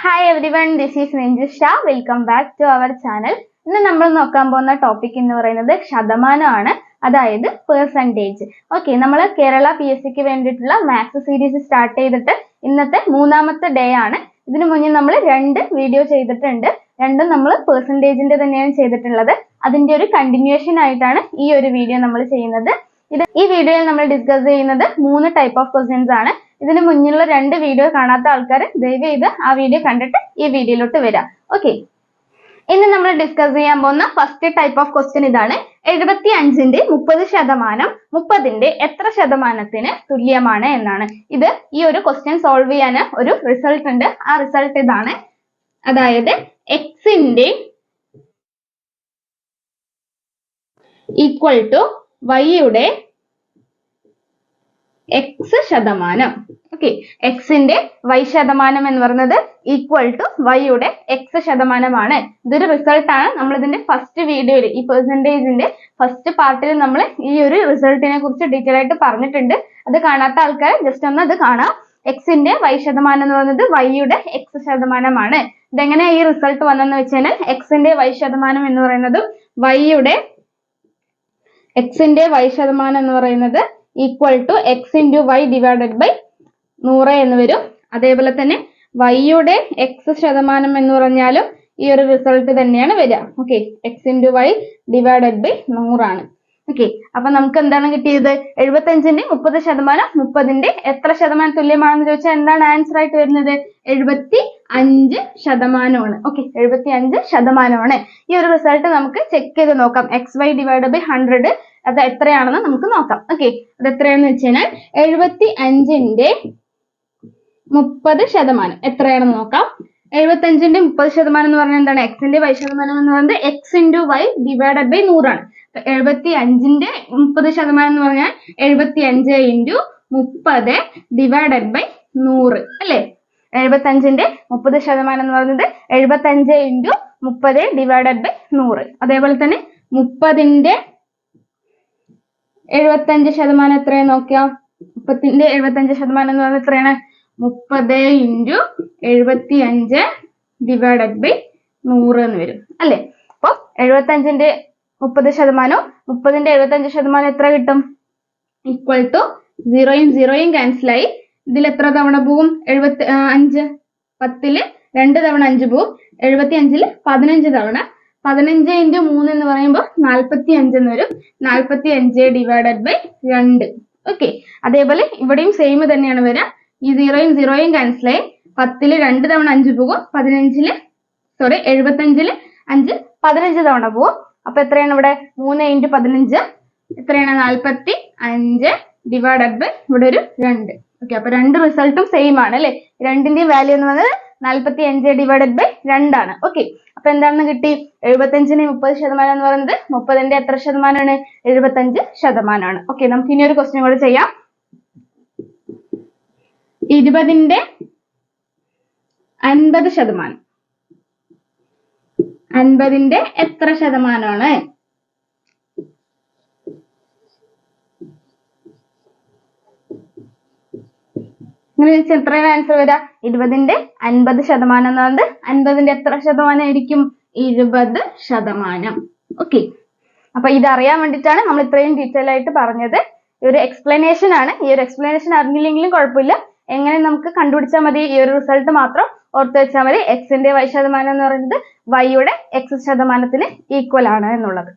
Hi everyone this is Ranjisha welcome back to our channel ഇന്ന് നമ്മൾ നോക്കാൻ പോകുന്ന ടോപ്പിക് എന്ന് പറയുന്നത് ശതമാനമാണ് അതായത് പെർസെന്റേജ് ഓക്കെ നമ്മൾ കേരള പി എസ് സിക്ക് വേണ്ടിയിട്ടുള്ള മാത്സ് സീരീസ് സ്റ്റാർട്ട് ചെയ്തിട്ട് ഇന്നത്തെ മൂന്നാമത്തെ ഡേ ആണ്. ഇതിനു മുന്നേ നമ്മൾ രണ്ട് വീഡിയോ ചെയ്തിട്ടുണ്ട്. രണ്ടും നമ്മൾ പെർസെന്റേജിന്റെ തന്നെയാണ് ചെയ്തിട്ടുള്ളത്. അതിന്റെ ഒരു കണ്ടിന്യൂഷൻ ആയിട്ടാണ് ഈ ഒരു വീഡിയോ നമ്മൾ ചെയ്യുന്നത്. ഇത് ഈ വീഡിയോയിൽ നമ്മൾ ഡിസ്കസ് ചെയ്യുന്നത് മൂന്ന് ടൈപ്പ് ഓഫ് ക്വസ്റ്റ്യൻസ് ആണ്. ഇതിന് മുന്നിലുള്ള രണ്ട് വീഡിയോ കാണാത്ത ആൾക്കാർ ദയവ് ചെയ്ത് ആ വീഡിയോ കണ്ടിട്ട് ഈ വീഡിയോയിലോട്ട് വരാം. ഓക്കെ ഇന്ന് നമ്മൾ ഡിസ്കസ് ചെയ്യാൻ പോകുന്ന ഫസ്റ്റ് ടൈപ്പ് ഓഫ് ക്വസ്റ്റ്യൻ ഇതാണ്. എഴുപത്തി അഞ്ചിന്റെ മുപ്പത് ശതമാനം മുപ്പതിന്റെ എത്ര ശതമാനത്തിന് തുല്യമാണ് എന്നാണ്. ഇത് ഈ ഒരു ക്വസ്റ്റ്യൻ സോൾവ് ചെയ്യാൻ ഒരു റിസൾട്ട് ഉണ്ട്. ആ റിസൾട്ട് ഇതാണ്. അതായത് എക്സിന്റെ ഈക്വൽ ടു വൈയുടെ എക്സ് ശതമാനം. ഓക്കെ എക്സിന്റെ വൈ ശതമാനം എന്ന് പറയുന്നത് ഈക്വൽ ടു വൈയുടെ എക്സ് ശതമാനമാണ്. ഇതൊരു റിസൾട്ട് ആണ്. നമ്മൾ ഇതിന്റെ ഫസ്റ്റ് വീഡിയോയിൽ ഈ പെർസെന്റേജിന്റെ ഫസ്റ്റ് പാർട്ടിൽ നമ്മൾ ഈ ഒരു റിസൾട്ടിനെ കുറിച്ച് ഡീറ്റെയിൽ ആയിട്ട് പറഞ്ഞിട്ടുണ്ട്. അത് കാണാത്ത ആൾക്കാർ ജസ്റ്റ് ഒന്ന് അത് കാണാം. എക്സിന്റെ വൈ ശതമാനം എന്ന് പറയുന്നത് വൈയുടെ എക്സ് ശതമാനമാണ്. ഇതെങ്ങനെ ഈ റിസൾട്ട് വന്നെന്ന് വെച്ചാൽ എക്സിന്റെ വൈ ശതമാനം എന്ന് പറയുന്നത് വൈയുടെ എക്സിന്റെ വൈ ശതമാനം എന്ന് പറയുന്നത് equal to X into Y divided by നൂറ് എന്ന് വരും. അതേപോലെ തന്നെ വൈയുടെ എക്സ് ശതമാനം എന്ന് പറഞ്ഞാലും ഈ ഒരു റിസൾട്ട് തന്നെയാണ് വരിക. Okay X into Y divided by നൂറാണ്. ഓക്കെ അപ്പൊ നമുക്ക് എന്താണ് കിട്ടിയത്? എഴുപത്തഞ്ചിന്റെ മുപ്പത് ശതമാനം മുപ്പതിന്റെ എത്ര ശതമാനം തുല്യമാണെന്ന് ചോദിച്ചാൽ എന്താണ് ആൻസർ ആയിട്ട് വരുന്നത്? എഴുപത്തി അഞ്ച് ശതമാനമാണ്. ഓക്കെ എഴുപത്തി അഞ്ച് ശതമാനമാണ്. ഈ ഒരു റിസൾട്ട് നമുക്ക് ചെക്ക് ചെയ്ത് നോക്കാം. X Y divide by hundred അത് എത്രയാണെന്ന് നമുക്ക് നോക്കാം. ഓക്കെ അത് എത്രയാണെന്ന് വെച്ച് കഴിഞ്ഞാൽ എഴുപത്തി അഞ്ചിന്റെ മുപ്പത് ശതമാനം. എത്രയാണെന്ന് നോക്കാം. എഴുപത്തി അഞ്ചിന്റെ മുപ്പത് ശതമാനം എന്ന് പറഞ്ഞാൽ എന്താണ്? എക്സിന്റെ വൈ ശതമാനം എന്ന് പറയുന്നത് X into Y divided by നൂറാണ് എഴുപത്തി അഞ്ചിന്റെ മുപ്പത് ശതമാനം എന്ന് പറഞ്ഞാൽ എഴുപത്തി അഞ്ച് ഇന്റു മുപ്പത് ഡിവൈഡഡ് ബൈ നൂറ്. അല്ലേ? എഴുപത്തി അഞ്ചിന്റെ മുപ്പത് ശതമാനം എന്ന് പറയുന്നത് എഴുപത്തി അഞ്ച് ഇന്റു മുപ്പത് ഡിവൈഡഡ് ബൈ നൂറ്. അതേപോലെ തന്നെ മുപ്പതിന്റെ എഴുപത്തഞ്ച് ശതമാനം എത്രയാണ് നോക്കിയാ? മുപ്പത്തിന്റെ എഴുപത്തഞ്ച് ശതമാനം എന്ന് പറഞ്ഞാൽ എത്രയാണ്? മുപ്പത് ഇന്റു എഴുപത്തി അഞ്ച് ഡിവൈഡഡ് ബൈ നൂറ് എന്ന് വരും. അല്ലെ? അപ്പൊ എഴുപത്തഞ്ചിന്റെ മുപ്പത് ശതമാനവും മുപ്പതിന്റെ എഴുപത്തഞ്ച് ശതമാനം എത്ര കിട്ടും? ഈക്വൽ ടു സീറോയും സീറോയും ക്യാൻസലായി ഇതിൽ എത്ര തവണ പോവും? എഴുപത്തി അഞ്ച്. പത്തിൽ രണ്ട് തവണ അഞ്ച് പോവും. എഴുപത്തി അഞ്ചിൽ പതിനഞ്ച് തവണ പതിനഞ്ച് ഇന്റു മൂന്ന് എന്ന് പറയുമ്പോൾ നാൽപ്പത്തി അഞ്ച് എന്ന് വരും. നാൽപ്പത്തി അഞ്ച് ഡിവൈഡഡ് ബൈ രണ്ട്. ഓക്കെ അതേപോലെ ഇവിടെയും സെയിം തന്നെയാണ് വരിക. ഈ സീറോയും സീറോയും ക്യാൻസൽ ആയി പത്തിൽ രണ്ട് തവണ അഞ്ച് പോകും. പതിനഞ്ചിൽ സോറി എഴുപത്തഞ്ചിൽ അഞ്ച് പതിനഞ്ച് തവണ പോകും. അപ്പൊ എത്രയാണ് ഇവിടെ? മൂന്ന് ഇന്റു പതിനഞ്ച്. എത്രയാണ്? നാൽപ്പത്തി അഞ്ച് ഡിവൈഡഡ് ബൈ ഇവിടെ ഒരു രണ്ട്. ഓക്കെ അപ്പൊ രണ്ട് റിസൾട്ടും സെയിം ആണ് അല്ലെ? രണ്ടിന്റെയും വാല്യൂ എന്ന് പറയുന്നത് നാൽപ്പത്തി അഞ്ച് ഡിവൈഡഡ് ബൈ രണ്ടാണ്. ഓക്കെ അപ്പൊ എന്താണെന്ന് കിട്ടി? എഴുപത്തഞ്ചിന് മുപ്പത് ശതമാനം എന്ന് പറയുന്നത് മുപ്പതിന്റെ എത്ര ശതമാനമാണ്? എഴുപത്തഞ്ച് ശതമാനമാണ്. ഓക്കെ നമുക്ക് ഇനി ഒരു ക്വസ്റ്റ്യൻ കൂടെ ചെയ്യാം. ഇരുപതിന്റെ അൻപത് ശതമാനം. അൻപതിന്റെ എത്ര ശതമാനമാണ്? ഇങ്ങനെ ചോദിച്ചാൽ എത്രയാണ് ആൻസർ വരിക? ഇരുപതിന്റെ അൻപത് ശതമാനം എന്ന് പറയുന്നത് അൻപതിന്റെ എത്ര ശതമാനം ആയിരിക്കും? ഇരുപത് ശതമാനം. ഓക്കെ അപ്പൊ ഇത് അറിയാൻ വേണ്ടിയിട്ടാണ് നമ്മൾ ഇത്രയും ഡീറ്റെയിൽ ആയിട്ട് പറഞ്ഞത്. ഈ ഒരു എക്സ്പ്ലനേഷൻ ആണ്. ഈ ഒരു എക്സ്പ്ലനേഷൻ അറിഞ്ഞില്ലെങ്കിലും കുഴപ്പമില്ല. എങ്ങനെ നമുക്ക് കണ്ടുപിടിച്ചാൽ മതി? ഈ ഒരു റിസൾട്ട് മാത്രം ഓർത്ത് വെച്ചാൽ മതി. എക്സിന്റെ വൈ ശതമാനം എന്ന് പറയുന്നത് വൈയുടെ എക്സ് ശതമാനത്തിന് ഈക്വൽ ആണ് എന്നുള്ളത്.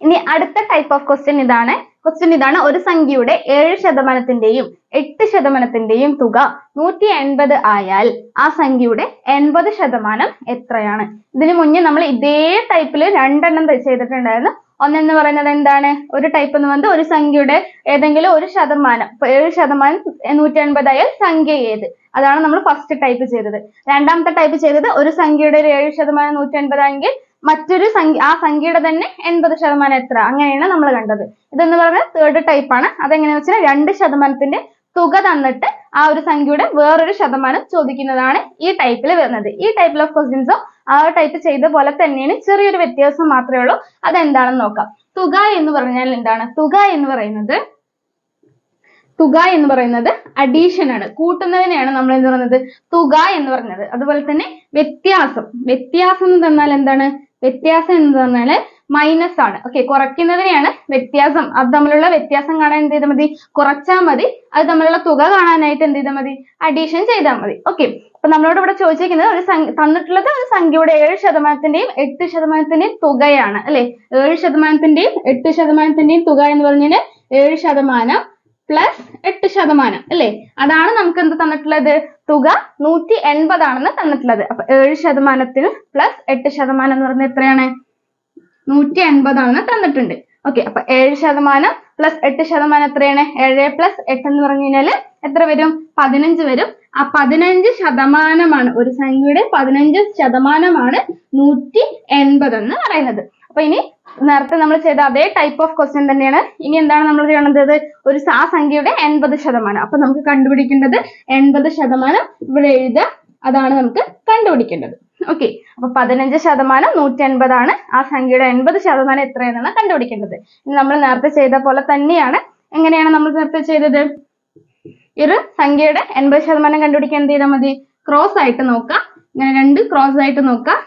ഇനി അടുത്ത ടൈപ്പ് ഓഫ് ക്വസ്റ്റ്യൻ ഇതാണ്. ക്വസ്റ്റ്യൻ ഇതാണ്. ഒരു സംഖ്യയുടെ ഏഴ് ശതമാനത്തിന്റെയും എട്ട് ശതമാനത്തിന്റെയും തുക നൂറ്റി എൺപത് ആയാൽ ആ സംഖ്യയുടെ എൺപത് ശതമാനം എത്രയാണ്? ഇതിനു മുന്നേ നമ്മൾ ഇതേ ടൈപ്പിൽ രണ്ടെണ്ണം ചെയ്തിട്ടുണ്ടായിരുന്നു. ഒന്നെന്ന് പറയുന്നത് എന്താണ്? ഒരു ടൈപ്പ് എന്ന് പറയുന്നത് ഒരു സംഖ്യയുടെ ഏതെങ്കിലും ഒരു ശതമാനം ഇപ്പൊ ഏഴ് ശതമാനം നൂറ്റി ആയാൽ സംഖ്യ ഏത്? അതാണ് നമ്മൾ ഫസ്റ്റ് ടൈപ്പ് ചെയ്തത്. രണ്ടാമത്തെ ടൈപ്പ് ചെയ്തത് ഒരു സംഖ്യയുടെ ഒരു ഏഴ് ശതമാനം നൂറ്റി എൺപതാണെങ്കിൽ മറ്റൊരു സംഖ്യ ആ സംഖ്യയുടെ തന്നെ എൺപത് ശതമാനം എത്ര? അങ്ങനെയാണ് നമ്മൾ കണ്ടത്. ഇതെന്ന് പറഞ്ഞാൽ തേർഡ് ടൈപ്പ് ആണ്. അതെങ്ങനെയാന്ന് വെച്ചാൽ രണ്ട് ശതമാനത്തിന്റെ തുക തന്നിട്ട് ആ ഒരു സംഖ്യയുടെ വേറൊരു ശതമാനം ചോദിക്കുന്നതാണ് ഈ ടൈപ്പിൽ വരുന്നത്. ഈ ടൈപ്പിൽ ഓഫ് ക്വസ്റ്റ്യൻസും ആ ടൈപ്പ് ചെയ്ത പോലെ തന്നെയാണ് ചെറിയൊരു വ്യത്യാസം മാത്രമേ ഉള്ളൂ. അതെന്താണെന്ന് നോക്കാം. തുക എന്ന് പറഞ്ഞാൽ എന്താണ്? തുക എന്ന് പറയുന്നത് തുക എന്ന് പറയുന്നത് അഡീഷൻ ആണ്. കൂട്ടുന്നതിനെയാണ് നമ്മൾ എന്ത് പറയുന്നത്? തുക എന്ന് പറയുന്നത് അതുപോലെ തന്നെ വ്യത്യാസം. വ്യത്യാസം എന്ന് തന്നാൽ എന്താണ്? വ്യത്യാസം എന്ന് പറഞ്ഞാൽ മൈനസ് ആണ്. ഓക്കെ കുറയ്ക്കുന്നതിനെയാണ് വ്യത്യാസം. അത് തമ്മിലുള്ള വ്യത്യാസം കാണാൻ എന്ത് ചെയ്താൽ മതി? കുറച്ചാൽ മതി. അത് തമ്മിലുള്ള തുക കാണാനായിട്ട് എന്ത് ചെയ്താൽ മതി? അഡീഷൻ ചെയ്താൽ മതി. ഓക്കെ അപ്പൊ നമ്മളോട് ഇവിടെ ചോദിച്ചിരിക്കുന്നത് ഒരു തന്നിട്ടുള്ളത് ഒരു സംഖ്യയുടെ ഏഴ് ശതമാനത്തിന്റെയും എട്ട് ശതമാനത്തിന്റെയും തുകയാണ് അല്ലെ? ഏഴ് ശതമാനത്തിന്റെയും എട്ട് ശതമാനത്തിന്റെയും തുക എന്ന് പറഞ്ഞാൽ ഏഴ് ശതമാനം പ്ലസ് എട്ട് ശതമാനം അല്ലേ? അതാണ് നമുക്ക് എന്ത് തന്നിട്ടുള്ളത്? തുക നൂറ്റി എൺപതാണെന്ന് തന്നിട്ടുള്ളത്. അപ്പൊ ഏഴ് ശതമാനത്തിന് പ്ലസ് എട്ട് ശതമാനം എന്ന് പറഞ്ഞാൽ എത്രയാണ്? നൂറ്റി എൺപതാണെന്ന് തന്നിട്ടുണ്ട്. ഓക്കെ അപ്പൊ ഏഴ് ശതമാനം പ്ലസ് എട്ട് ശതമാനം എത്രയാണ്? ഏഴ് പ്ലസ് എട്ട് എന്ന് പറഞ്ഞു കഴിഞ്ഞാൽ എത്ര വരും? പതിനഞ്ച് വരും. ആ പതിനഞ്ച് ശതമാനമാണ് ഒരു സംഖ്യയുടെ പതിനഞ്ച് ശതമാനമാണ് നൂറ്റി എൺപത് എന്ന് പറയുന്നത്. അപ്പൊ ഇനി നേരത്തെ നമ്മൾ ചെയ്ത അതേ ടൈപ്പ് ഓഫ് ക്വസ്റ്റ്യൻ തന്നെയാണ്. ഇനി എന്താണ് നമ്മൾ ചെയ്യേണ്ടത്? ഒരു ആ സംഖ്യയുടെ എൺപത് ശതമാനം. അപ്പൊ നമുക്ക് കണ്ടുപിടിക്കേണ്ടത് എൺപത് ശതമാനം ഇവിടെ എഴുതുക. അതാണ് നമുക്ക് കണ്ടുപിടിക്കേണ്ടത്. ഓക്കെ അപ്പൊ പതിനഞ്ച് ശതമാനം നൂറ്റി എൺപതാണ് ആ സംഖ്യയുടെ എൺപത് ശതമാനം എത്രയെന്നാണ് കണ്ടുപിടിക്കേണ്ടത്. ഇനി നമ്മൾ നേരത്തെ ചെയ്ത പോലെ തന്നെയാണ്. എങ്ങനെയാണ് നമ്മൾ നേരത്തെ ചെയ്തത്? ഒരു സംഖ്യയുടെ എൺപത് ശതമാനം കണ്ടുപിടിക്കാൻ എന്ത് ചെയ്താൽ മതി? ക്രോസ് ആയിട്ട് നോക്കാം ഇങ്ങനെ രണ്ട് ക്രോസ് ആയിട്ട് നോക്കാം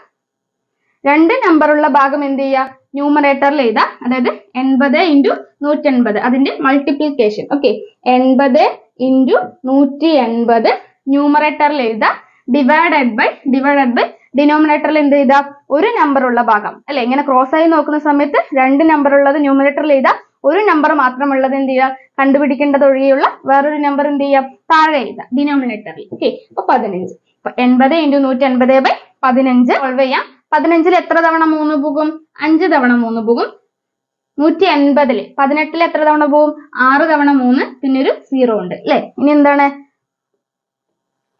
രണ്ട് ഉള്ള ഭാഗം എന്ത് ചെയ്യുക? ന്യൂമറേറ്ററിൽ എഴുതാ അതായത് എൺപത് ഇന്റു നൂറ്റി എൺപത് അതിന്റെ മൾട്ടിപ്ലിക്കേഷൻ ഓക്കെ എൺപത് ഇന്റു നൂറ്റി എൺപത് ന്യൂമറേറ്ററിൽ എഴുതുക. ഡിവൈഡഡ് ബൈ ഡിവൈഡഡ് ബൈ ഡിനോമിനേറ്ററിൽ എന്ത് ചെയ്താ ഒരു നമ്പർ ഉള്ള ഭാഗം. അല്ലെ? ഇങ്ങനെ ക്രോസ് ആയി നോക്കുന്ന സമയത്ത് രണ്ട് നമ്പർ ഉള്ളത് ന്യൂമറേറ്ററിൽ എഴുതാ ഒരു നമ്പർ മാത്രമുള്ളത് എന്ത് ചെയ്യുക? കണ്ടുപിടിക്കേണ്ടത് ഒഴികെയുള്ള വേറൊരു നമ്പർ എന്ത് ചെയ്യാം താഴെ എഴുതാം ഡിനോമിനേറ്ററിൽ ഓക്കെ അപ്പൊ പതിനഞ്ച്. അപ്പൊ എൺപത് ഇന്റു നൂറ്റി എൺപത് ബൈ പതിനഞ്ച്. സോൾവ് ചെയ്യാം. പതിനഞ്ചിൽ എത്ര തവണ മൂന്ന് പോകും? അഞ്ച് തവണ മൂന്ന് പോകും. നൂറ്റി എൺപതിൽ പതിനെട്ടിൽ എത്ര തവണ പോകും? ആറ് തവണ മൂന്ന് പിന്നെ ഒരു സീറോ ഉണ്ട്. അല്ലെ ഇനി എന്താണ്?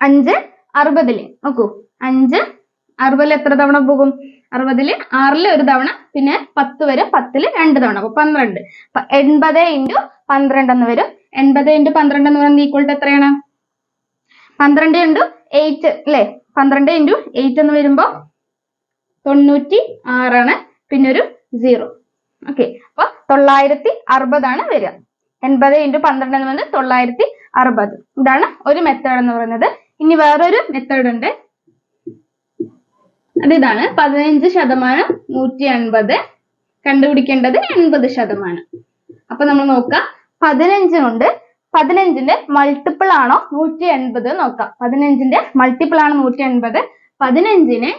അഞ്ച് അറുപതിൽ നോക്കൂ. അഞ്ച് അറുപതിൽ എത്ര തവണ പോകും? അറുപതിൽ ആറിൽ ഒരു തവണ പിന്നെ പത്ത് വരെ പത്തിൽ രണ്ട് തവണ അപ്പൊ പന്ത്രണ്ട്. എൺപത് ഇന്റു പന്ത്രണ്ട് എന്ന് വരും. എൺപത് ഇന്റു പന്ത്രണ്ട് എന്ന് പറയുന്നത് ഈക്വൽ ടു എത്രയാണ്? പന്ത്രണ്ട് ഇന്റു എയ്റ്റ് അല്ലെ പന്ത്രണ്ട് ഇന്റു എയ്റ്റ് എന്ന് വരുമ്പോ തൊണ്ണൂറ്റി ആറാണ് പിന്നെ ഒരു സീറോ ഓക്കെ അപ്പൊ തൊള്ളായിരത്തി അറുപതാണ് വരിക. എൺപത് ഇന്റു പന്ത്രണ്ട് എന്ന് പറയുന്നത് തൊള്ളായിരത്തി അറുപത് ഇതാണ് ഒരു മെത്തേഡ് എന്ന് പറയുന്നത്. ഇനി വേറൊരു മെത്തേഡ് ഉണ്ട്. അത് ഇതാണ് പതിനഞ്ച് ശതമാനം നൂറ്റി എൺപത് കണ്ടുപിടിക്കേണ്ടത് എൺപത് ശതമാനം. അപ്പൊ നമ്മൾ നോക്കാം. പതിനഞ്ച് കൊണ്ട് പതിനഞ്ചിന്റെ മൾട്ടിപ്പിൾ ആണോ നൂറ്റി എൺപത് നോക്കാം. പതിനഞ്ചിന്റെ മൾട്ടിപ്പിൾ ആണ് നൂറ്റി എൺപത് പതിനഞ്ചിനെ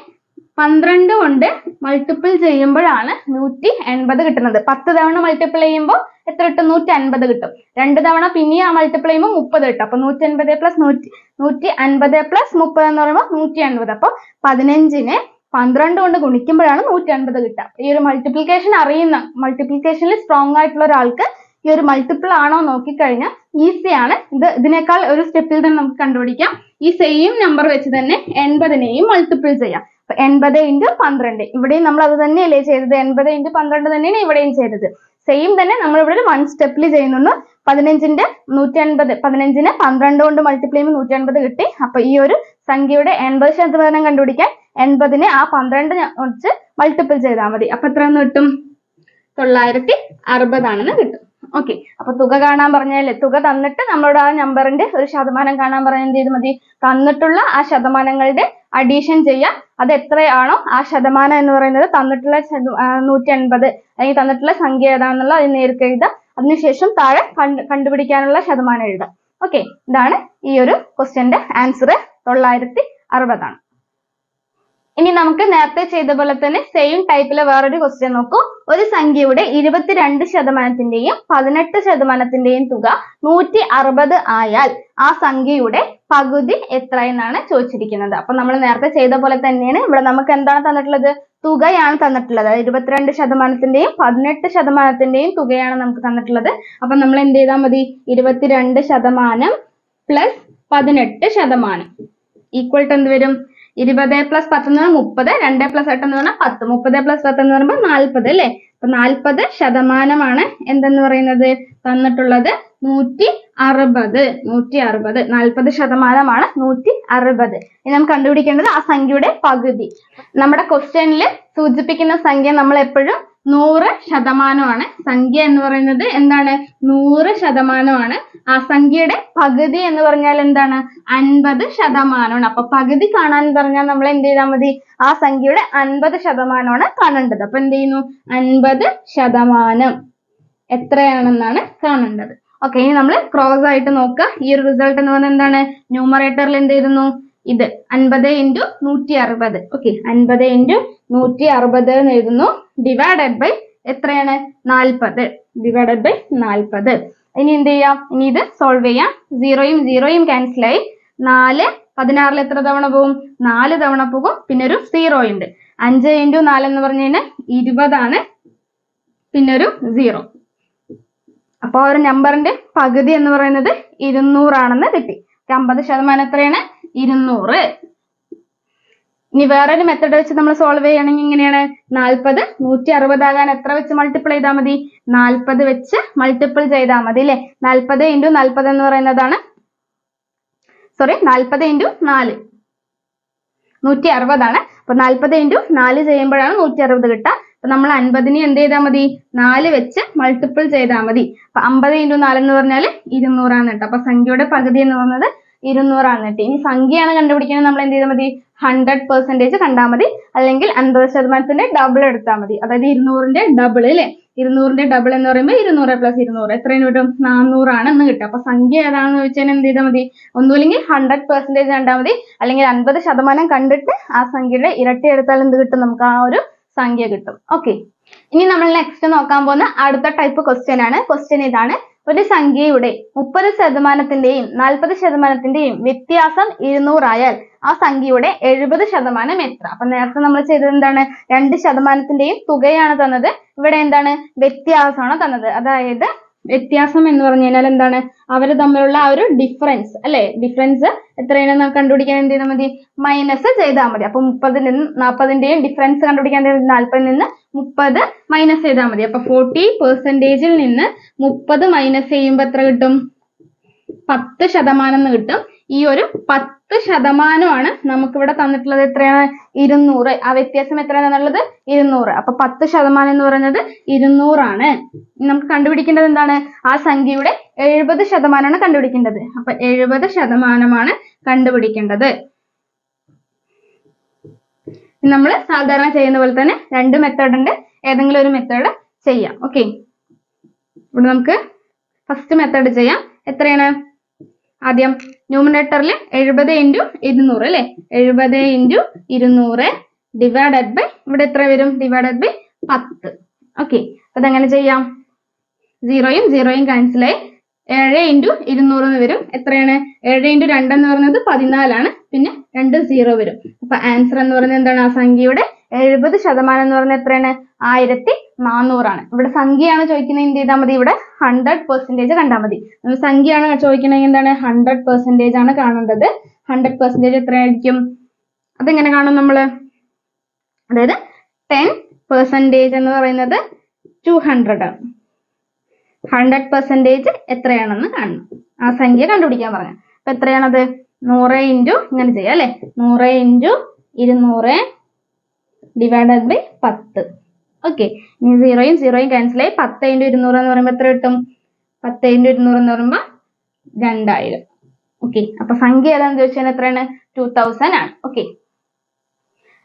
പന്ത്രണ്ട് കൊണ്ട് മൾട്ടിപ്പിൾ ചെയ്യുമ്പോഴാണ് നൂറ്റി എൺപത് കിട്ടുന്നത്. പത്ത് തവണ മൾട്ടിപ്പിൾ ചെയ്യുമ്പോൾ എത്ര കിട്ടും? നൂറ്റി അൻപത് കിട്ടും. രണ്ട് തവണ പിന്നെയും ആ മൾട്ടിപ്പിൾ ചെയ്യുമ്പോൾ മുപ്പത് കിട്ടും. അപ്പൊ നൂറ്റി അൻപത് പ്ലസ് നൂറ്റി നൂറ്റി അൻപത് പ്ലസ് മുപ്പത് എന്ന് പറയുമ്പോൾ നൂറ്റി അൻപത്. അപ്പൊ പതിനഞ്ചിനെ പന്ത്രണ്ട് കൊണ്ട് ഗുണിക്കുമ്പോഴാണ് നൂറ്റി അൻപത് കിട്ടുക. ഈ ഒരു മൾട്ടിപ്ലിക്കേഷൻ അറിയുന്ന മൾട്ടിപ്ലിക്കേഷനിൽ സ്ട്രോങ് ആയിട്ടുള്ള ഒരാൾക്ക് ഈ ഒരു മൾട്ടിപ്പിൾ ആണോ നോക്കിക്കഴിഞ്ഞാൽ ഈസി ആണ്. ഇത് ഇതിനേക്കാൾ ഒരു സ്റ്റെപ്പിൽ തന്നെ നമുക്ക് കണ്ടുപിടിക്കാം. ഈ സെയിം നമ്പർ വെച്ച് തന്നെ എൺപതിനെയും മൾട്ടിപ്പിൾ ചെയ്യാം. എൺപത് ഇന്റു പന്ത്രണ്ട്. ഇവിടെയും നമ്മൾ അത് തന്നെയല്ലേ ചെയ്തത്? എൺപത് ഇന്റു പന്ത്രണ്ട് തന്നെയാണ് ഇവിടെയും ചെയ്തത്. സെയിം തന്നെ നമ്മൾ ഇവിടെ ഒരു വൺ സ്റ്റെപ്പിൽ ചെയ്യുന്നുണ്ട് പതിനഞ്ചിന്റെ നൂറ്റി അൻപത് പതിനഞ്ചിന് പന്ത്രണ്ട് കൊണ്ട് മൾട്ടിപ്ലൈ ചെയ്യുമ്പോൾ നൂറ്റി അൻപത് കിട്ടി. അപ്പൊ ഈ ഒരു സംഖ്യയുടെ എൺപത് ശതമാനം കണ്ടുപിടിക്കാൻ എൺപതിനെ ആ പന്ത്രണ്ട് വെച്ച് മൾട്ടിപ്പിൾ ചെയ്താൽ മതി. അപ്പൊ എത്ര കിട്ടും? തൊള്ളായിരത്തി അറുപതാണെന്ന് കിട്ടും. ഓക്കെ അപ്പൊ തുക കാണാൻ പറഞ്ഞാലേ തുക തന്നിട്ട് നമ്മളോട് ആ നമ്പറിന്റെ ഒരു ശതമാനം കാണാൻ പറഞ്ഞാൽ എന്ത് ചെയ്താൽ മതി? തന്നിട്ടുള്ള ആ ശതമാനങ്ങളുടെ അഡീഷൻ ചെയ്യുക. അത് എത്രയാണോ ആ ശതമാനം എന്ന് പറയുന്നത് തന്നിട്ടുള്ള നൂറ്റി എൺപത് അല്ലെങ്കിൽ തന്നിട്ടുള്ള സംഖ്യ ഏതാണെന്നുള്ള അത് നേരിട്ട് എഴുതുക. അതിനുശേഷം താഴെ കണ്ട് കണ്ടുപിടിക്കാനുള്ള ശതമാനം എഴുതുക. ഓക്കെ ഇതാണ് ഈ ഒരു ക്വസ്റ്റ്യന്റെ ആൻസർ തൊള്ളായിരത്തി അറുപതാണ്. ഇനി നമുക്ക് നേരത്തെ ചെയ്ത പോലെ തന്നെ സെയിം ടൈപ്പിലെ വേറൊരു ക്വസ്റ്റ്യൻ നോക്കൂ. ഒരു സംഖ്യയുടെ ഇരുപത്തിരണ്ട് ശതമാനത്തിന്റെയും പതിനെട്ട് ശതമാനത്തിന്റെയും തുക നൂറ്റി അറുപത് ആയാൽ ആ സംഖ്യയുടെ പകുതി എത്ര എന്നാണ് ചോദിച്ചിരിക്കുന്നത്. അപ്പൊ നമ്മൾ നേരത്തെ ചെയ്ത പോലെ തന്നെയാണ് ഇവിടെ നമുക്ക് എന്താണ് തന്നിട്ടുള്ളത്? തുകയാണ് തന്നിട്ടുള്ളത്. ഇരുപത്തിരണ്ട് ശതമാനത്തിന്റെയും പതിനെട്ട് ശതമാനത്തിന്റെയും തുകയാണ് നമുക്ക് തന്നിട്ടുള്ളത്. അപ്പൊ നമ്മൾ എന്ത് ചെയ്താൽ മതി? ഇരുപത്തിരണ്ട് ശതമാനം പ്ലസ് പതിനെട്ട് ശതമാനം. ഈക്വൽ ടു എന്ത് വരും? ഇരുപത് പ്ലസ് പത്ത് എന്ന് പറഞ്ഞാൽ മുപ്പത് രണ്ട് പ്ലസ് എട്ട് എന്ന് പറഞ്ഞാൽ പത്ത്. മുപ്പത് പ്ലസ് പത്ത് എന്ന് പറയുമ്പോൾ നാൽപ്പത് അല്ലേ? അപ്പൊ നാൽപ്പത് ശതമാനമാണ് എന്തെന്ന് പറയുന്നത്? തന്നിട്ടുള്ളത് നൂറ്റി അറുപത്. നൂറ്റി അറുപത്. നാൽപ്പത് ശതമാനമാണ് നൂറ്റി അറുപത്. ഇനി നമുക്ക് കണ്ടുപിടിക്കേണ്ടത് ആ സംഖ്യയുടെ പകുതി. നമ്മുടെ ക്വസ്റ്റ്യനിൽ സൂചിപ്പിക്കുന്ന സംഖ്യ നമ്മൾ എപ്പോഴും നൂറ് ശതമാനമാണ് സംഖ്യ എന്ന് പറയുന്നത്. എന്താണ്? നൂറ് ശതമാനമാണ്. ആ സംഖ്യയുടെ പകുതി എന്ന് പറഞ്ഞാൽ എന്താണ്? അൻപത് ശതമാനമാണ്. അപ്പൊ പകുതി കാണാൻ പറഞ്ഞാൽ നമ്മൾ എന്ത് ചെയ്താൽ മതി? ആ സംഖ്യയുടെ അൻപത് ശതമാനമാണ് കാണേണ്ടത്. അപ്പൊ എന്ത് ചെയ്യുന്നു? അൻപത് ശതമാനം എത്രയാണെന്നാണ് കാണേണ്ടത്. ഓക്കെ ഇനി നമ്മൾ ക്രോസ് ആയിട്ട് നോക്കുക. ഈ ഒരു റിസൾട്ട് എന്ന് പറഞ്ഞാൽ എന്താണ്? ന്യൂമറേറ്ററിൽ എന്ത് ചെയ്യുന്നു ഇത് അൻപത് ഇന്റു നൂറ്റി അറുപത് ഓക്കെ അൻപത് ഇന്റു നൂറ്റി അറുപത് എന്ന് എഴുതുന്നു. ഡിവൈഡഡ് ബൈ എത്രയാണ്? നാൽപ്പത്. ഡിവൈഡഡ് ബൈ നാൽപ്പത്. ഇനി എന്ത് ചെയ്യാം? ഇനി ഇത് സോൾവ് ചെയ്യാം. സീറോയും സീറോയും ക്യാൻസൽ ആയി. നാല് പതിനാറിൽ എത്ര തവണ പോകും? നാല് തവണ പോകും. പിന്നെ ഒരു സീറോ ഉണ്ട്. അഞ്ച് ഇന്റു നാല് എന്ന് പറഞ്ഞു കഴിഞ്ഞാൽ ഇരുപതാണ്. പിന്നെ ഒരു സീറോ അപ്പോൾ ഒരു നമ്പറിന്റെ പകുതി എന്ന് പറയുന്നത് ഇരുന്നൂറാണെന്ന് കിട്ടി. അമ്പത് ശതമാനം എത്രയാണ്? ഇരുന്നൂറ്. ഇനി വേറൊരു മെത്തേഡ് വെച്ച് നമ്മൾ സോൾവ് ചെയ്യണമെങ്കിൽ ഇങ്ങനെയാണ് നാൽപ്പത് നൂറ്റി അറുപതാകാൻ എത്ര വെച്ച് മൾട്ടിപ്ലൈ ചെയ്താൽ മതി? നാൽപ്പത് വെച്ച് മൾട്ടിപ്പിൾ ചെയ്താൽ മതി അല്ലെ? നാൽപ്പത് ഇന്റു നാൽപ്പത് എന്ന് പറയുന്നതാണ്. സോറി നാൽപ്പത് ഇന്റു നാല്. നൂറ്റി അറുപതാണ് അപ്പൊ നാൽപ്പത് ഇന്റു നാല് ചെയ്യുമ്പോഴാണ് നൂറ്റി അറുപത് കിട്ടുക. അപ്പൊ നമ്മൾ അൻപതിനെ എന്ത് ചെയ്താൽ മതി? നാല് വെച്ച് മൾട്ടിപ്പിൾ ചെയ്താൽ മതി. അപ്പൊ അമ്പത് ഇന്റു നാല് എന്ന് പറഞ്ഞാൽ ഇരുന്നൂറാണ് കേട്ടോ. അപ്പൊ സംഖ്യയുടെ പകുതി എന്ന് പറഞ്ഞത് ഇരുന്നൂറാണ് കേട്ടോ. ഇനി സംഖ്യയാണ് കണ്ടുപിടിക്കുന്നത്. നമ്മൾ എന്ത് ചെയ്താൽ മതി? ഹൺഡ്രഡ് പെർസെന്റേജ് കണ്ടാൽ മതി. അല്ലെങ്കിൽ അൻപത് ശതമാനത്തിന്റെ ഡബിൾ എടുത്താൽ മതി. അതായത് ഇരുന്നൂറിന്റെ ഡബിൾ അല്ലേ ഇരുന്നൂറിന്റെ ഡബിൾ എന്ന് പറയുമ്പോൾ ഇരുന്നൂറ് പ്ലസ് ഇരുന്നൂറ്. എത്രയും കിട്ടും? നാനൂറാണ് എന്ന് കിട്ടും. അപ്പൊ സംഖ്യ ഏതാണെന്ന് ചോദിച്ചാൽ എന്ത് ചെയ്താൽ മതി? ഒന്നുമില്ലെങ്കിൽ ഹൺഡ്രഡ് പെർസെന്റേജ് കണ്ടാൽ മതി. അല്ലെങ്കിൽ അൻപത് ശതമാനം കണ്ടിട്ട് ആ സംഖ്യയുടെ ഇരട്ടി എടുത്താൽ എന്ത് കിട്ടും? നമുക്ക് ആ ഒരു സംഖ്യ കിട്ടും. ഓക്കെ ഇനി നമ്മൾ നെക്സ്റ്റ് നോക്കാൻ പോകുന്ന അടുത്ത ടൈപ്പ് ക്വസ്റ്റ്യൻ ആണ്. ക്വസ്റ്റ്യൻ ഇതാണ്. ഒരു സംഖ്യയുടെ മുപ്പത് ശതമാനത്തിന്റെയും നാൽപ്പത് ശതമാനത്തിന്റെയും വ്യത്യാസം ഇരുന്നൂറായാൽ ആ സംഖ്യയുടെ എഴുപത് ശതമാനം എത്ര? അപ്പൊ നേരത്തെ നമ്മൾ ചെയ്തത് എന്താണ്? രണ്ട് ശതമാനത്തിന്റെയും തുകയാണ് തന്നത്. ഇവിടെ എന്താണ്? വ്യത്യാസമാണ് തന്നത്. അതായത് വ്യത്യാസം എന്ന് പറഞ്ഞു കഴിഞ്ഞാൽ എന്താണ്? അവർ തമ്മിലുള്ള ആ ഒരു ഡിഫറൻസ് അല്ലെ? ഡിഫറൻസ് എത്രയാണ്? കണ്ടുപിടിക്കാൻ എന്ത് ചെയ്താൽ മതി? മൈനസ് ചെയ്താൽ മതി. അപ്പൊ മുപ്പതിൽ നിന്ന് നാൽപ്പതിന്റെയും ഡിഫറൻസ് കണ്ടുപിടിക്കാൻ നാൽപ്പതിൽ നിന്ന് മുപ്പത് മൈനസ് ചെയ്താൽ മതി. അപ്പൊ ഫോർട്ടി പെർസെന്റേജിൽ നിന്ന് മുപ്പത് മൈനസ് ചെയ്യുമ്പോൾ എത്ര കിട്ടും? പത്ത് ശതമാനം എന്ന് കിട്ടും. ഈ ഒരു പത്ത് ശതമാനമാണ് നമുക്കിവിടെ തന്നിട്ടുള്ളത് എത്രയാണ്? ഇരുന്നൂറ്. ആ വ്യത്യാസം എത്രയാണെന്നുള്ളത്? ഇരുന്നൂറ്. അപ്പൊ പത്ത് ശതമാനം എന്ന് പറയുന്നത് ഇരുന്നൂറാണ്. നമുക്ക് കണ്ടുപിടിക്കേണ്ടത് എന്താണ്? ആ സംഖ്യയുടെ എഴുപത് ശതമാനമാണ് കണ്ടുപിടിക്കേണ്ടത്. അപ്പൊ എഴുപത് ശതമാനമാണ് കണ്ടുപിടിക്കേണ്ടത്. നമ്മൾ സാധാരണ ചെയ്യുന്ന പോലെ തന്നെ രണ്ട് മെത്തേഡ് ഉണ്ട്. ഏതെങ്കിലും ഒരു മെത്തേഡ് ചെയ്യാം. ഓക്കെ ഇവിടെ നമുക്ക് ഫസ്റ്റ് മെത്തേഡ് ചെയ്യാം. എത്രയാണ്? ആദ്യം ന്യൂമിനേറ്ററിൽ എഴുപത് ഇന്റു ഇരുന്നൂറ് അല്ലെ? എഴുപത് ഇന്റു ഇരുന്നൂറ് ഡിവൈഡഡ് ബൈ ഇവിടെ എത്ര വരും? ഡിവൈഡഡ് ബൈ പത്ത്. ഓക്കെ അപ്പൊ അതെങ്ങനെ ചെയ്യാം? സീറോയും സീറോയും ക്യാൻസൽ ആയി. ഏഴ് ഇന്റു ഇരുന്നൂറ് എന്ന് വരും. എത്രയാണ്? ഏഴ് ഇന്റു രണ്ടെന്ന് പറയുന്നത് പതിനാലാണ്. പിന്നെ രണ്ട് സീറോ വരും. അപ്പൊ ആൻസർ എന്ന് പറയുന്നത് എന്താണ് ആ സംഖ്യയുടെ എഴുപത് ശതമാനം എന്ന് പറഞ്ഞാൽ എത്രയാണ്? ആയിരത്തി നാനൂറാണ് ഇവിടെ സംഖ്യയാണ് ചോദിക്കുന്നത് എന്ത് ചെയ്താൽ മതി? ഇവിടെ ഹൺഡ്രഡ് പെർസെന്റേജ് കണ്ടാൽ മതി. സംഖ്യയാണ് ചോദിക്കണമെങ്കിൽ എന്താണ്? ഹൺഡ്രഡ് പെർസെന്റേജ് ആണ് കാണേണ്ടത്. ഹൺഡ്രഡ് പെർസെന്റേജ് എത്രയായിരിക്കും? അതെങ്ങനെ കാണും നമ്മൾ അതായത് ടെൻ പെർസെന്റേജ് എന്ന് പറയുന്നത് ടു ഹൺഡ്രഡ് ഹൺഡ്രഡ് പെർസെന്റേജ് എത്രയാണെന്ന് കാണണം. ആ സംഖ്യ കണ്ടുപിടിക്കാൻ പറഞ്ഞു. അപ്പൊ എത്രയാണത്? നൂറ് ഇന്റു ഇങ്ങനെ ചെയ്യാം അല്ലെ? നൂറ് ഇന്റു ഇരുന്നൂറ് ഡിവൈഡഡ് ബൈ പത്ത്. ഓക്കെ ഇനി സീറോയും സീറോയും ക്യാൻസൽ ആയി പത്ത് ഇന്റു ഇരുന്നൂറ് എന്ന് പറയുമ്പോൾ എത്ര കിട്ടും? പത്ത് ഇന്റു ഇരുന്നൂറ് എന്ന് പറയുമ്പോൾ രണ്ടായിരം. ഓക്കെ അപ്പൊ സംഖ്യ ഏതാണെന്ന് ചോദിച്ചാൽ എത്രയാണ്? ടൂ തൗസൻഡ് ആണ്. ഓക്കെ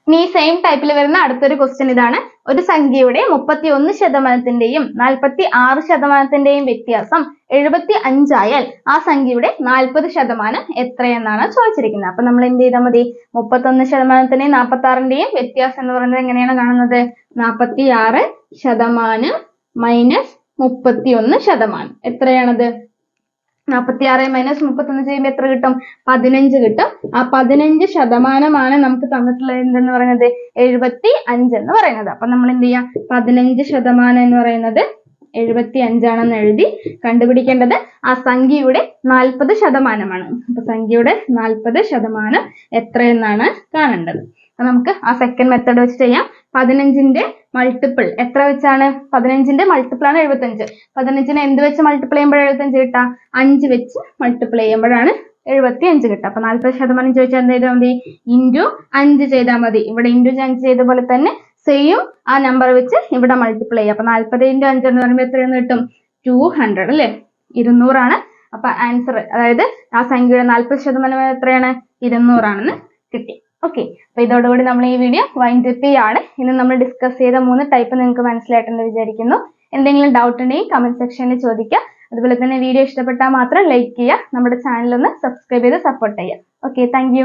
ഇനി ഈ സെയിം ടൈപ്പിൽ വരുന്ന അടുത്തൊരു ക്വസ്റ്റ്യൻ ഇതാണ്. ഒരു സംഖ്യയുടെ മുപ്പത്തി ഒന്ന് ശതമാനത്തിന്റെയും നാൽപ്പത്തി ആറ് ശതമാനത്തിന്റെയും വ്യത്യാസം എഴുപത്തി അഞ്ചായാൽ ആ സംഖ്യയുടെ നാൽപ്പത് ശതമാനം എത്രയെന്നാണ് ചോദിച്ചിരിക്കുന്നത്. അപ്പൊ നമ്മൾ എന്ത് ചെയ്താൽ മതി? മുപ്പത്തൊന്ന് ശതമാനത്തിന്റെയും നാൽപ്പത്തി ആറിന്റെയും വ്യത്യാസം എന്ന് പറയുന്നത് എങ്ങനെയാണ് കാണുന്നത്? നാൽപ്പത്തി ആറ് ശതമാനം മൈനസ് മുപ്പത്തി ഒന്ന് ശതമാനം. എത്രയാണത്? നാൽപ്പത്തി ആറ് മൈനസ് മുപ്പത്തൊന്ന് ചെയ്യുമ്പോൾ എത്ര കിട്ടും? പതിനഞ്ച് കിട്ടും. ആ പതിനഞ്ച് ശതമാനമാണ് നമുക്ക് തന്നിട്ടുള്ളത് എന്തെന്ന് പറയുന്നത്? എഴുപത്തി അഞ്ച് എന്ന് പറയുന്നത്. അപ്പൊ നമ്മൾ എന്ത് ചെയ്യാം? പതിനഞ്ച് ശതമാനം എന്ന് പറയുന്നത് എഴുപത്തി അഞ്ചാണെന്ന് എഴുതി കണ്ടുപിടിക്കേണ്ടത് ആ സംഖ്യയുടെ നാൽപ്പത് ശതമാനമാണ്. അപ്പൊ സംഖ്യയുടെ നാൽപ്പത് ശതമാനം എത്രയെന്നാണ് കാണേണ്ടത്. നമുക്ക് ആ സെക്കൻഡ് മെത്തേഡ് വെച്ച് ചെയ്യാം. പതിനഞ്ചിന്റെ മൾട്ടിപ്പിൾ എത്ര വെച്ചാണ്? പതിനഞ്ചിന്റെ മൾട്ടിപ്പിൾ ആണ് എഴുപത്തഞ്ച്. പതിനഞ്ചിനെ എന്ത് വെച്ച് മൾട്ടിപ്പിൾ ചെയ്യുമ്പോഴാണ് എഴുപത്തഞ്ച് കിട്ടുക? അഞ്ച് വെച്ച് മൾട്ടിപ്പിൾ ചെയ്യുമ്പോഴാണ് എഴുപത്തി അഞ്ച് കിട്ടുക. അപ്പൊ നാൽപ്പത് ശതമാനം ചോദിച്ചാൽ എന്ത് ചെയ്താൽ മതി? ഇന്റു അഞ്ച് ചെയ്താൽ മതി. ഇവിടെ ഇന്റു അഞ്ച് ചെയ്ത പോലെ തന്നെ സെയിം ആ നമ്പർ വെച്ച് ഇവിടെ മൾട്ടിപ്ലൈ ചെയ്യുക. അപ്പൊ നാൽപ്പത് ഇന്റു അഞ്ച് എന്ന് പറയുമ്പോൾ എത്രയെന്ന് കിട്ടും? ടു ഹൺഡ്രഡ് അല്ലേ? ഇരുന്നൂറാണ്. അപ്പൊ ആൻസർ അതായത് ആ സംഖ്യയുടെ നാൽപ്പത് ശതമാനം എത്രയാണ്? ഇരുന്നൂറാണെന്ന് കിട്ടി. ഓക്കെ അപ്പൊ ഇതോടുകൂടി നമ്മൾ ഈ വീഡിയോ വൈൻഡ് അപ്പ് ചെയ്യാണ്. ഇന്ന് നമ്മൾ ഡിസ്കസ് ചെയ്ത മൂന്ന് ടൈപ്പ് നിങ്ങൾക്ക് മനസ്സിലായിട്ടെന്ന് വിചാരിക്കുന്നു. എന്തെങ്കിലും ഡൗട്ട് ഉണ്ടെങ്കിൽ കമന്റ് സെക്ഷനിൽ ചോദിക്കുക. അതുപോലെ തന്നെ വീഡിയോ ഇഷ്ടപ്പെട്ടാൽ മാത്രം ലൈക്ക് ചെയ്യുക. നമ്മുടെ ചാനൽ ഒന്ന് സബ്സ്ക്രൈബ് ചെയ്ത് സപ്പോർട്ട് ചെയ്യുക. Okay thank